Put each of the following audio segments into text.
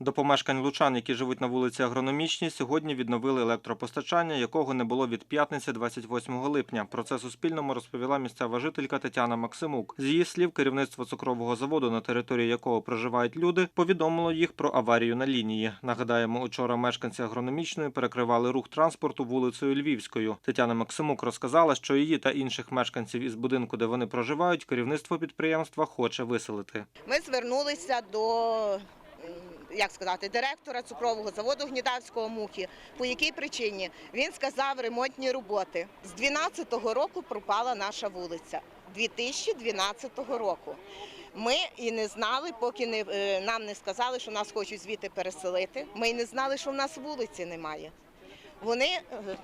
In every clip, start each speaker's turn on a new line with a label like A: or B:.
A: До помешкань лучан, які живуть на вулиці Агрономічній, сьогодні відновили електропостачання, якого не було від п'ятниці 28 липня. Про це Суспільному розповіла місцева жителька Тетяна Максимук. З її слів, керівництво цукрового заводу, на території якого проживають люди, повідомило їх про аварію на лінії. Нагадаємо, учора мешканці агрономічної перекривали рух транспорту вулицею Львівською. Тетяна Максимук розказала, що її та інших мешканців із будинку, де вони проживають, керівництво підприємства хоче виселити.
B: Ми звернулися до як сказати, директора цукрового заводу Гнідавського мухи. По якій причині? Він сказав ремонтні роботи. З 12-го року пропала наша вулиця. 2012 року. Ми і не знали, поки не, е, нам не сказали, що нас хочуть звідти переселити. Ми і не знали, що в нас вулиці немає. Вони, е,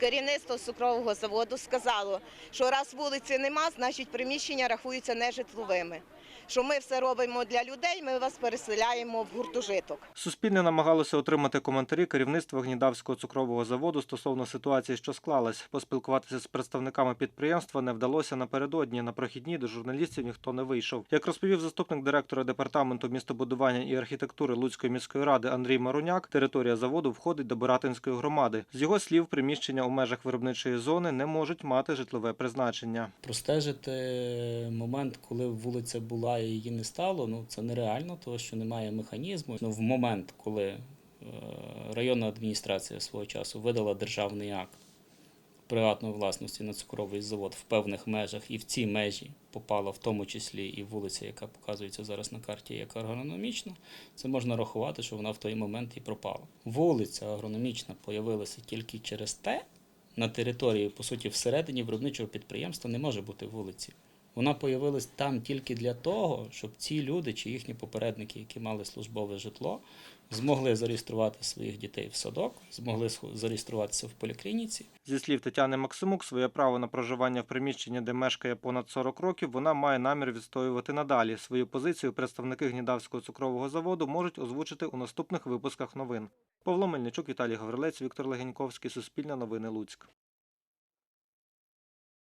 B: керівництво цукрового заводу, сказало, що раз вулиці нема, значить приміщення рахуються нежитловими. Що ми все робимо для людей, ми вас переселяємо в гуртожиток.
A: Суспільне намагалося отримати коментарі керівництва Гнідавського цукрового заводу стосовно ситуації, що склалась. Поспілкуватися з представниками підприємства не вдалося напередодні. На прохідні до журналістів ніхто не вийшов. Як розповів заступник директора департаменту містобудування і архітектури Луцької міської ради Андрій Маруняк, територія заводу входить до Боратинської громади. З його слів, приміщення у межах виробничої зони не можуть мати житлове призначення.
C: Простежити момент, коли вулиця була і її не стало, ну це нереально, тому що немає механізму. Ну, в момент, коли е, районна адміністрація свого часу видала державний акт приватної власності на цукровий завод в певних межах, і в ці межі попала в тому числі і вулиця, яка показується зараз на карті як агрономічна, це можна рахувати, що вона в той момент і пропала. Вулиця агрономічна появилася тільки через те, на території, по суті, всередині виробничого підприємства не може бути вулиці. Вона появилась там тільки для того, щоб ці люди чи їхні попередники, які мали службове житло, змогли зареєструвати своїх дітей в садок, змогли зареєструватися в поліклініці.
A: Зі слів Тетяни Максимук, своє право на проживання в приміщенні, де мешкає понад 40 років, вона має намір відстоювати надалі. Свою позицію представники Гнідавського цукрового заводу можуть озвучити у наступних випусках новин. Павло Мельничук, Віталій Гаврилець, Віктор Легеньковський, Суспільне новини Луцьк.